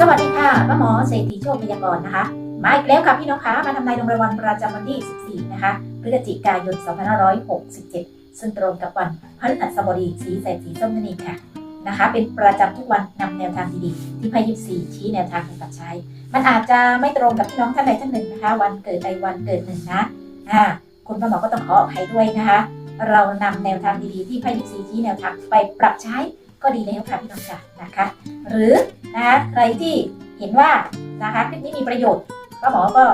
สวัสดีค่ะป้าหมอเศรษฐีโชคพยากรณ์นะคะ มาอีกแล้วค่ะพี่น้องคะมาทำนายดวงรายวันประจำวันที่ 14 นะคะพฤศจิกายน 2567 ซึ่งตรงกับวันพฤหัสบดีสีแสดสีส้มนั่นเองค่ะนะคะ เป็นประจำทุกวันนำแนวทางดีๆ ที่พายิบสี่ชี้แนวทางในการใช้ มันอาจจะไม่ตรงกับพี่น้องท่านใดท่านหนึ่งนะคะ วันเกิดใดวันเกิดหนึ่งนะอ่าคุณป้าหมอก็ต้องขออภัยด้วยนะคะ เรานำแนวทางดีๆที่พายิบสี่ชี้แนวทางไปปรับใช้ ก็ดีแล้วค่ะพี่น้องค่ะนะคะ หรือนะคะใครที่เห็นว่านะคะคลิปนี้มีประโยชน์ก็หมอก็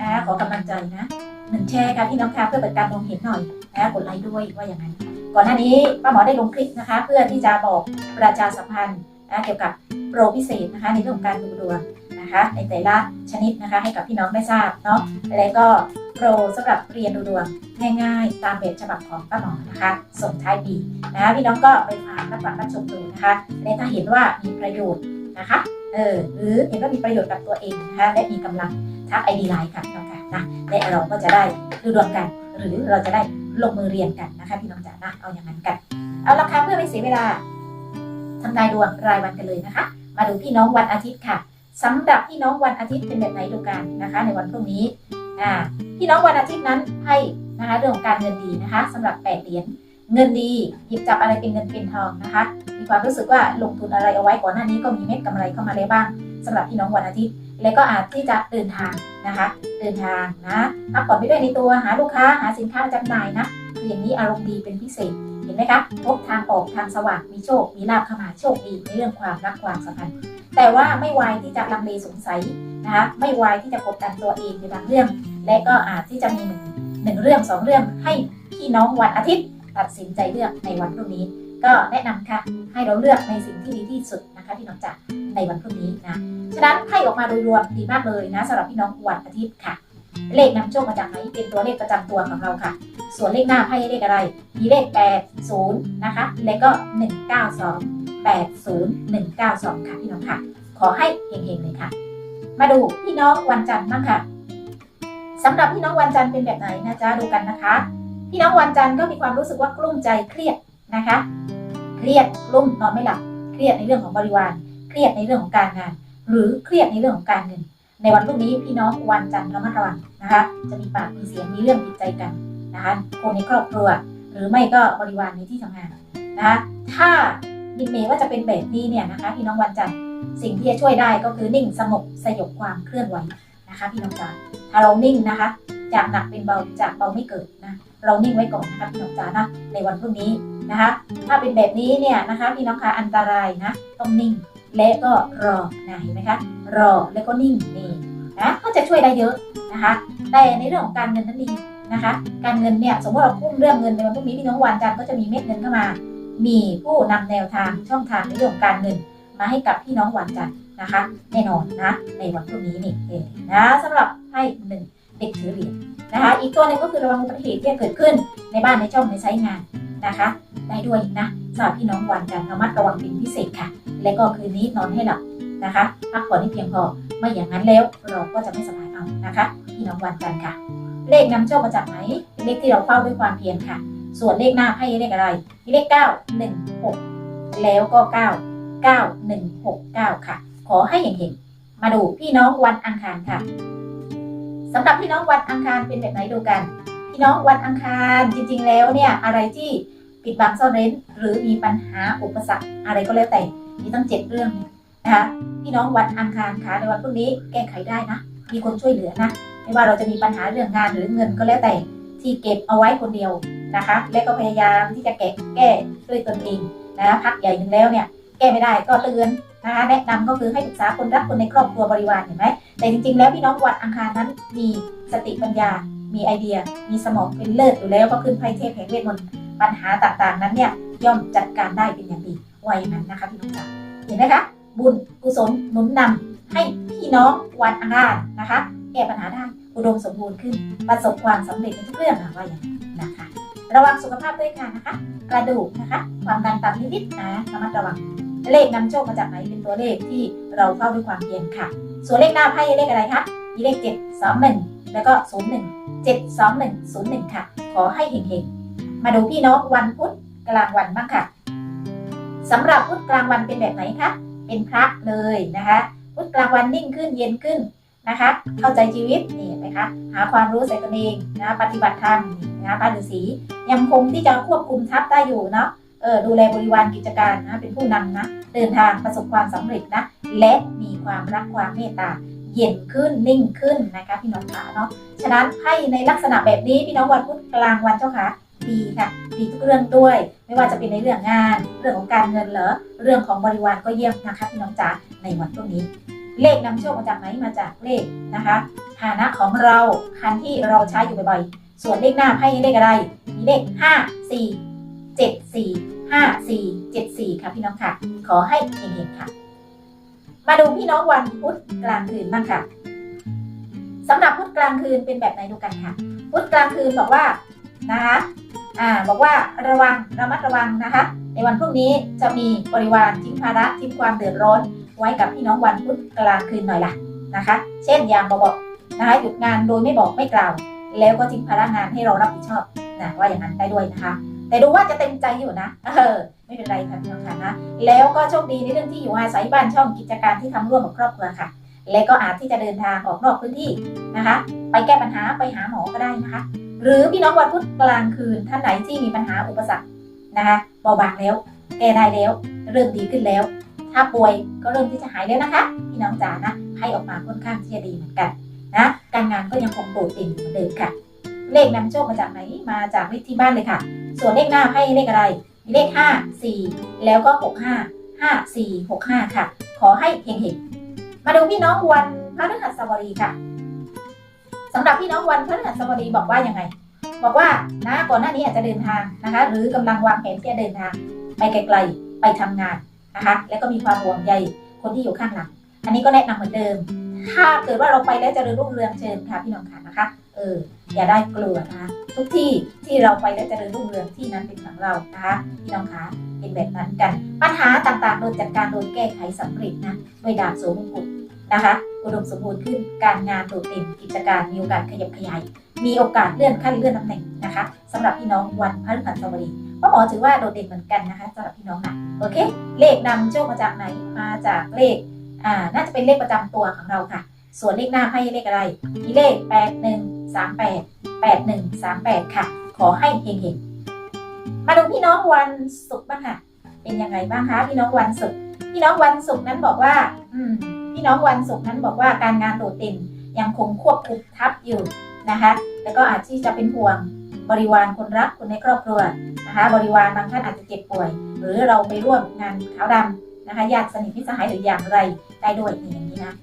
นะขอกำลังใจนะหนึ่งแชร์ค่ะพี่น้องค่ะเพื่อเปิดการมองเห็นหน่อยนะกดไลค์ด้วยว่าอย่างนั้นก่อนหน้านี้ป้าหมอได้ลงคลิปนะคะ เพื่อที่จะบอกประชาสัมพันธ์นะเกี่ยวกับโปรพิเศษนะคะในเรื่องของการดูดวง นะคะในแต่ละชนิดนะคะให้กับพี่น้องได้ทราบเนาะแล้วก็โปรสำหรับเรียนดูดวงง่ายๆ ตามแบบฉบับของป้าหมอนะคะส่งท้ายปีนะคะพี่น้องก็ไปฟังรับฟังรับชมดูนะคะและถ้าเห็นว่ามีประโยชน์นะคะเออหรือเห็นว่ามีประโยชน์กับตัวเองนะคะและมีกำลังทักไอดีไลน์ค่ะพี่น้องค่ะนะและเราก็จะได้ดูดวงกัน หรือเราจะได้ลงมือเรียนกันนะคะพี่น้องจ๋านะเอาอย่างนั้นกัน เอาละค่ะเพื่อไม่เสียเวลาทำนายดวงรายวันกันเลยนะคะ มาดูพี่น้องวันอาทิตย์ค่ะ สำหรับพี่น้องวันอาทิตย์เป็นแบบไหนดูกันนะคะ ในวันพรุ่งนี้อ่าพี่น้องวันอาทิตย์นั้นให้นะคะเรื่องของการเงินดีนะคะสำหรับแปดเหรียญเงินดีหยิบจับอะไรเป็นเงินเป็นทองนะคะ มีความรู้สึกว่าลงทุนอะไรเอาไว้ก่อนหน้านี้ก็มีเม็ดกำไรเข้ามาแล้วบ้างสำหรับพี่น้องวันอาทิตย์ และก็อาจที่จะเดินทางนะคะ เดินทางนะพักผ่อนไปด้วยในตัวหาลูกค้าหาสินค้าจำหน่ายนะคืออย่างนี้อารมณ์ดีเป็นพิเศษ ไหมคะพบทางออกทางสว่างมีโชค มีลาภเข้ามาโชคดีในเรื่องความรักความสัมพันธ์ แต่ว่าไม่ไวที่จะลังเลสงสัยนะคะไม่ไวที่จะกดดันตัวเองในบางเรื่อง และก็อาจที่จะมีหนึ่งหนึ่งเรื่องสองเรื่องให้พี่น้องวันอาทิตย์ ตัดสินใจเลือกในวันพรุ่งนี้ ก็แนะนำค่ะให้เราเลือกในสิ่งที่ดีที่สุดนะคะพี่น้องจ๋าในวันพรุ่งนี้นะฉะนั้นให้ออกมาโดยรวมดีมากเลยนะสำหรับพี่น้องวันอาทิตย์ค่ะ เลขนำโชคมาจากไหนเป็นตัวเลขประจำตัวของเราค่ะ ส่วนเลขหน้าไพ่เลขอะไร มีเลข 8 0 นะคะ แล้วก็ 192 8 0 192 ค่ะพี่น้องค่ะ ขอให้เฮงๆเลยค่ะ มาดูพี่น้องวันจันทร์บ้างค่ะสำหรับพี่น้องวันจันทร์เป็นแบบไหนนะจ๊ะดูกันนะคะ พี่น้องวันจันทร์ก็มีความรู้สึกว่ากลุ้มใจเครียดนะคะ เครียดกลุ้มนอนไม่หลับ เครียดในเรื่องของบริวาร เครียดในเรื่องของการงาน หรือเครียดในเรื่องของการเงิน ในวันพรุ่งนี้พี่น้องวันจันทร์ระมัดระวังนะคะ จะมีปากมีเสียงมีเรื่องผิดใจกันนะคะคนในครอบครัว หรือไม่ก็บริวารในที่ทำงานนะคะถ้าดิเมว่าจะเป็นแบบนี้เนี่ยนะคะพี่น้องวันจันทร์สิ่งที่จะช่วยได้ก็คือนิ่งสงบสยบความเคลื่อนไหวนะคะ พี่น้องจ๋าถ้าเรานิ่งนะคะ จากหนักเป็นเบาจากเบาไม่เกิดนะเรานิ่งไว้ก่อนนะคะพี่น้องจ๋านะในวันพรุ่งนี้นะคะ ถ้าเป็นแบบนี้เนี่ยนะคะพี่น้องคะอันตรายนะต้องนิ่งและก็รอนะเห็นไหมคะ รอแล้วก็นิ่งนี่นะก็จะช่วยได้เยอะนะคะ แต่ในเรื่องของการเงินนั้นดีนะคะ การเงินเนี่ยสมมติเราพุ่งเรื่องเงินในวันพรุ่งนี้พี่น้องวันจันทร์ก็จะมีเม็ดเงินเข้ามา มีผู้นำแนวทางช่องทางในเรื่องของการเงิน มาให้กับพี่น้องวันจันทร์นะคะ แน่นอนนะในวันพรุ่งนี้นี่เองนะสำหรับให้หนึ่งเด็กถือเหรียญนะคะ อีกตัวหนึงก็คือระวังอุบัติเหตุที่จะเกิดขึ้นในบ้านในช่องในใช้งานนะคะ ได้ด้วยนะสำหรับพี่น้องวันจันทร์ระมัดระวังเป็นพิเศษค่ะ และก็คืนนี้นอนให้หลับ นะคะพักผ่อนให้เพียงพอไม่อย่างนั้นแล้วเราก็จะไม่สบายเอานะคะพี่น้องวันจันค่ะ เลขนำโชคมาจากไหนเป็นเลขที่เราเฝ้าด้วยความเพียรค่ะ ส่วนเลขหน้าไพ่เลขอะไรมีเลข9 1 6แล้วก็9 9 1 6 9ค่ะ ขอให้เห็นๆมาดูพี่น้องวันอังคารค่ะสำหรับพี่น้องวันอังคารเป็นแบบไหนดูกัน พี่น้องวันอังคารจริง ๆ แล้วเนี่ยอะไรที่ปิดบังซ่อนเร้น หรือมีปัญหาอุปสรรคอะไรก็แล้วแต่มีตั้งเจ็ดเรื่อง นะคะพี่น้องวันอังคารค่ะในวันพรุ่งนี้แก้ไขได้นะ มีคนช่วยเหลือนะไม่ว่าเราจะมีปัญหาเรื่องงานหรือเงินก็แล้วแต่ที่เก็บเอาไว้คนเดียวนะคะ และก็พยายามที่จะแก้แก้ด้วยตนเองนะพักใหญ่หนึ่งแล้วเนี่ยแก้ไม่ได้ก็เตือนนะคะแนะนำก็คือให้ปรึกษาคนรักคนในครอบครัวบริวารเห็นไหมแต่จริงๆ แล้วพี่น้องวันอังคารนั้นมีสติปัญญา มีไอเดีย มีสมองเป็นเลิศอยู่แล้ว ก็ขึ้นไพ่เทพแห่งเวทมนต์ปัญหาต่างๆ นั้นเนี่ยย่อมจัดการได้เป็นอย่างดีไวัยนั้นนะคะพี่น้องจ๋าเห็นไหมคะ บุญกุศลหนุนนำให้พี่น้องวันอังคารนะคะ แก้ปัญหาได้อุดมสมบูรณ์ขึ้น ประสบความสำเร็จในทุกเรื่องนะว่าอย่างนั้นะคะ ระวังสุขภาพด้วยค่ะนะคะ กระดูกนะคะ ความดันต่ำนิดๆนะระมัดระวังเลขนำโชคมาจากไหนเป็นตัวเลขที่เราเฝ้าด้วยความเพียรค่ะ ส่วนเลขหน้าไพ่เลขอะไรคะมีเลข 7 2 1 แล้วก็ 0 1 7 2 1 0 1 ค่ะ ขอให้เฮงๆ มาดูพี่น้องวันพุธกลางวันบ้างค่ะสำหรับพุธกลางวันเป็นแบบไหนคะ เป็นพระเลยนะคะพุธกลางวันนิ่งขึ้นเย็นขึ้นนะคะ เข้าใจชีวิตนี่เห็นไหมคะหาความรู้ใส่ตนเองนะปฏิบัติธรรมนะคะพระฤาษียังคงที่จะควบคุมทัพได้อยู่เนาะเออดูแลบริวารกิจการนะเป็นผู้นำนะเดินทางประสบความสำเร็จนะและมีความรักความเมตตาเย็นขึ้นนิ่งขึ้นนะคะพี่น้องขาเนาะฉะนั้นให้ในลักษณะแบบนี้พี่น้องวันพุธกลางวันเจ้าค่ะ ดีค่ะดีทุกเรื่องด้วย ไม่ว่าจะเป็นในเรื่องงาน เรื่องของการเงินเหรอเรื่องของบริวารก็เยี่ยมนะคะพี่น้องจ๋าในวันพวกนี้ เลขนำโชคมาจากไหนมาจากเลขนะคะฐานะของเราคันที่เราใช้อยู่บ่อยๆ ส่วนเลขหน้าให้เลขอะไร มีเลข 5 4 7 4 5 4 7 4 ค่ะพี่น้องค่ะ ขอให้เฮงๆค่ะ มาดูพี่น้องวันพุธกลางคืนบ้างค่ะสำหรับพุธกลางคืนเป็นแบบไหนดูกันค่ะ พุธกลางคืนบอกว่านะคะ อ่าบอกว่าระวังระมัดระวังนะคะ ในวันพรุ่งนี้จะมีบริวารทิ้งภาระทิ้งความเดือดร้อน ไว้กับพี่น้องวันพุธกลางคืนหน่อยล่ะนะคะ เช่นอย่างบอกนะคะหยุดงานโดยไม่บอกไม่กล่าว แล้วก็ทิ้งภาระงานให้เรารับผิดชอบนะว่าอย่างนั้นได้ด้วยนะคะ แต่ดูว่าจะเต็มใจอยู่นะเออไม่เป็นไรค่ะพี่น้องค่ะนะแล้วก็โชคดีในเรื่องที่อยู่อาศัยบ้านช่องกิจการที่ทำร่วมกับครอบครัวค่ะและก็อาจที่จะเดินทางออกนอกพื้นที่นะคะ ไปแก้ปัญหาไปหาหมอก็ได้นะคะ หรือพี่น้องวันพุธกลางคืนท่านไหนที่มีปัญหาอุปสรรคนะคะเบาบางแล้ว แก้ได้แล้ว เริ่มดีขึ้นแล้ว ถ้าป่วยก็เริ่มที่จะหายแล้วนะคะ พี่น้องจ๋านะให้ออกมาค่อนข้างที่จะดีเหมือนกันนะการงานก็ยังคงโดดเด่นเหมือนเดิมค่ะ เลขนำโชคมาจากไหนมาจากเลขที่บ้านเลยค่ะ ส่วนเลขหน้าให้เลขอะไรมีเลข 5 4 แล้วก็ 65 5 4 6 5 ค่ะ ขอให้เฮงๆมาดูพี่น้องวันพฤหัสบดีค่ะ สำหรับพี่น้องวันพฤหัสบดีบอกว่ายังไง บอกว่านะก่อนหน้านี้อาจจะเดินทางนะคะ หรือกำลังวางแผนที่จะเดินทางไปไกลๆไปทำงานนะคะ แล้วก็มีความห่วงใยคนที่อยู่ข้างหลัง อันนี้ก็แนะนำเหมือนเดิม ถ้าเกิดว่าเราไปแล้วเจะเริญรุ่งเรืองเชิญค่ะพี่น้องค่ะนะคะ เอออย่าได้กลัวนะคะทุกที่ที่เราไปแล้วเจริญรุ่งเรืองที่นั้นเป็นของเรานะคะพี่น้องคะเป็นแบบนั้นกัน ปัญหาต่างๆโดนจัดการโดนแก้ไขสำเร็จนะโดยดาบโสมงกุฎ นะคะอุดมสมบูรณ์ขึ้นการงานโดดเด่นกิจการมีโอกาสขยับขยาย มีโอกาสเลื่อนขั้นเลื่อนตำแหน่งนะคะสำหรับพี่น้องวันพฤหัสบดีพ่อหมอถือว่าโดดเด่นเหมือนกันนะคะสำหรับพี่น้องนะโอเค เลขนำโชคมาจากไหนมาจากเลขอ่าน่าจะเป็นเลขประจำตัวของเราค่ะ ส่วนเลขหน้าให้เลขอะไรมีเลข 8 1 3 8 8 1 3 8 ค่ะ ขอให้เฮงๆมาดูพี่น้องวันศุกร์บ้างค่ะ เป็นยังไงบ้างคะพี่น้องวันศุกร์พี่น้องวันศุกร์นั้นบอกว่า อืม พี่น้องวันศุกร์นั้นบอกว่าการงานโดดเด่นยังคงควบคุมทับอยู่นะคะแล้วก็อาจที่จะเป็นห่วงบริวารคนรักคนในครอบครัวนะคะ บริวารบางท่านอาจจะเจ็บป่วย หรือเราไปร่วมงานขาวดำนะคะญาติสนิทมิตรสหายหรืออย่างไรได้ด้วยอย่างนี้นะ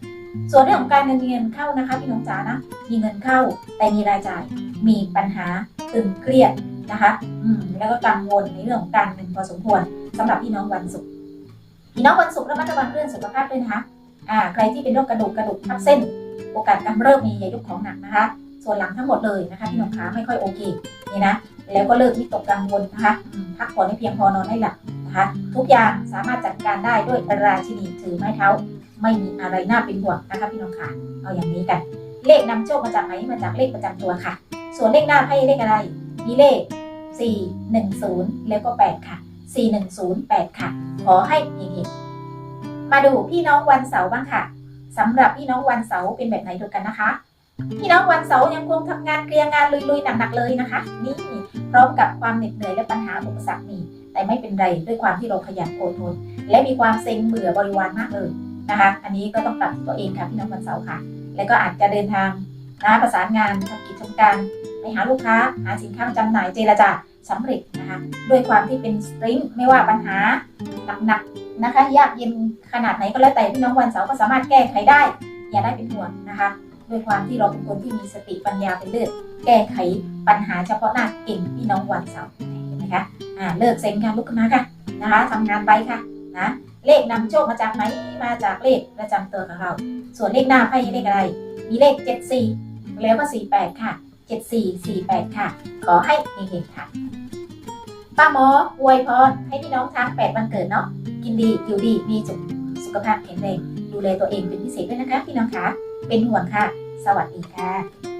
ส่วนเรื่องของการเงินเงินเข้านะคะพี่น้องจ๋านะมีเงินเข้าแต่มีรายจ่ายมีปัญหาตึงเครียดนะคะอืมแล้วก็กังวลในเรื่องของการเงินพอสมควรสำหรับพี่น้องวันศุกร์พี่น้องวันศุกร์ระมัดระวังเรื่องสุขภาพด้วยนะคะ อ่าใครที่เป็นโรคกระดูกกระดูกทับเส้น โอกาสกำเริบมีอย่ายกของหนักนะคะ ส่วนหลังทั้งหมดเลยนะคะพี่น้องขาไม่ค่อยโอเคนี่นะแล้วก็เลิกวิตกกังวลนะคะพักผ่อนให้เพียงพอนอนให้หลับนะคะทุกอย่างสามารถจัดการได้ด้วยราชินีถือไม้เท้า ไม่มีอะไรน่าเป็นห่วงนะคะพี่น้องค่ะเอาอย่างนี้กัน เลขนำโชคมาจากไหนมาจากเลขประจำตัวค่ะ ส่วนเลขหน้าให้เลขอะไร มีเลข 4 1 0 แล้วก็ 8 ค่ะ 4 1 0 8 ค่ะ ขอให้เฮงๆ มาดูพี่น้องวันเสาร์บ้างค่ะสำหรับพี่น้องวันเสาร์เป็นแบบไหนดูกันนะคะ พี่น้องวันเสาร์ยังคงทำงานเคลียร์งานลุยๆหนักๆเลยนะคะ นี่พร้อมกับความเหน็ดเหนื่อยและปัญหาอุปสรรคมี แต่ไม่เป็นไรด้วยความที่เราขยันอดทนและมีความเซ็งเบื่อบริวารมากเลยนะคะ อันนี้ก็ต้องปรับตัวเองค่ะพี่น้องวันเสาร์ค่ะ แล้วก็อาจจะเดินทางนะประสานงานทำกิจการไปหาลูกค้าหาสินค้าจำหน่ายเจรจาสำเร็จนะคะด้วยความที่เป็นสตริงไม่ว่าปัญหาหนักๆ นะคะ ยากเย็นขนาดไหนก็แล้วแต่พี่น้องวันเสาร์ก็สามารถแก้ไขได้ อย่าได้เป็นห่วงนะคะด้วยความที่เราเป็นคนที่มีสติปัญญาเป็นเลือดแก้ไขปัญหาเฉพาะหน้าเก่งพี่น้องวันเสาร์เห็นไหมคะอ่าเลิกเซ็งค่ะลุกขึ้นมาค่ะนะคะทำงานไปค่ะนะเลขนำโชคมาจากไหนมาจากเลขประจำตัวของเรา ส่วนเลขหน้าไพ่เลขอะไร มีเลข 74 แล้วก็ 48 ค่ะ 74 48 ค่ะ ขอให้เฮงๆค่ะป้าหมออวยพรให้พี่น้องทั้ง8วันเกิดเนาะ กินดีอยู่ดี มีสุขสุขภาพแข็งแรง ดูแลตัวเองเป็นพิเศษด้วยนะคะ พี่น้องคะ เป็นห่วงค่ะ สวัสดีค่ะ